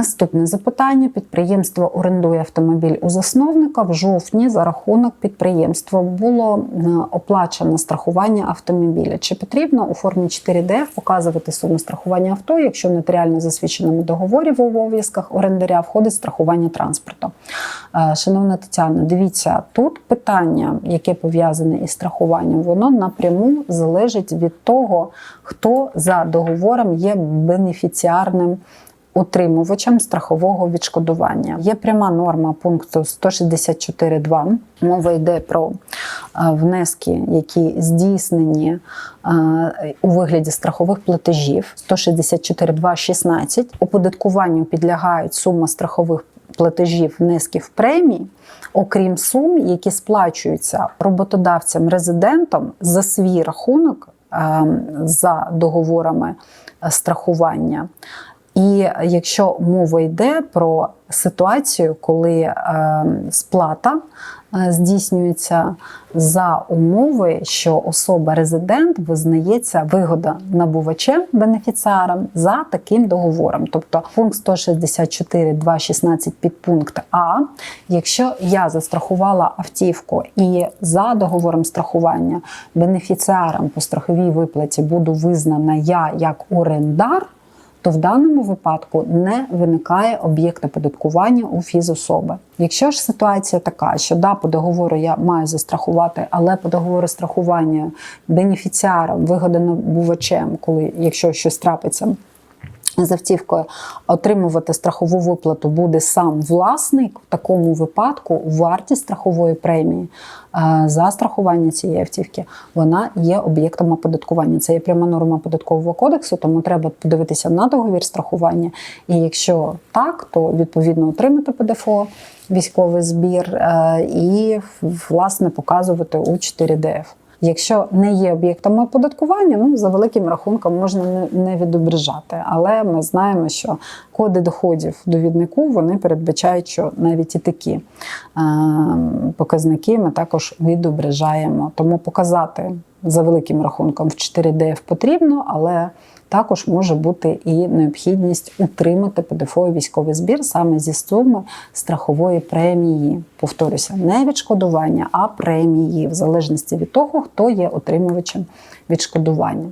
Наступне запитання: підприємство орендує автомобіль у засновника. В жовтні за рахунок підприємства було е, оплачено страхування автомобіля. Чи потрібно у формі 4ДФ показувати суму страхування авто, якщо в нотаріально засвідченому договорі в обов'язках орендаря входить страхування транспорту? Е, Шановна Тетяна, дивіться, тут питання, яке пов'язане із страхуванням, воно напряму залежить від того, хто за договором є бенефіціарним утримувачем страхового відшкодування. Є пряма норма пункту 164.2. Мова йде про е, внески, які здійснені е, у вигляді страхових платежів 164.2.16. Оподаткуванню підлягають сума страхових платежів внесків премій, окрім сум, які сплачуються роботодавцям-резидентом за свій рахунок е, за договорами е, страхування. І якщо мова йде про ситуацію, коли е, сплата е, здійснюється за умови, що особа резидент визнається вигода набувачем бенефіціаром за таким договором. Тобто пункт 164.2.16 підпункт А. Якщо я застрахувала автівку і за договором страхування бенефіціаром по страховій виплаті буду визнана я як орендар то в даному випадку не виникає об'єкт оподаткування у фізособи. Якщо ж ситуація така, що да, по договору я маю застрахувати, але по договору страхування бенефіціаром, вигодонабувачем, коли якщо щось трапиться. З автівкою отримувати страхову виплату буде сам власник. В такому випадку вартість страхової премії е, за страхування цієї автівки вона є об'єктом оподаткування. Це є пряма норма податкового кодексу, тому треба подивитися на договір страхування. І якщо так, то відповідно отримати ПДФО, військовий збір е, і власне показувати у 4ДФ. Якщо не є об'єктом оподаткування, ну за великим рахунком можна не, не відображати. Але ми знаємо, що коди доходів довіднику вони передбачають, що навіть і такі е, показники ми також відображаємо. Тому показати за великим рахунком в 4DF потрібно, але також може бути і необхідність утримати ПДФО військовий збір саме зі суми страхової премії. Повторюся, не відшкодування, а премії, в залежності від того, хто є отримувачем відшкодування.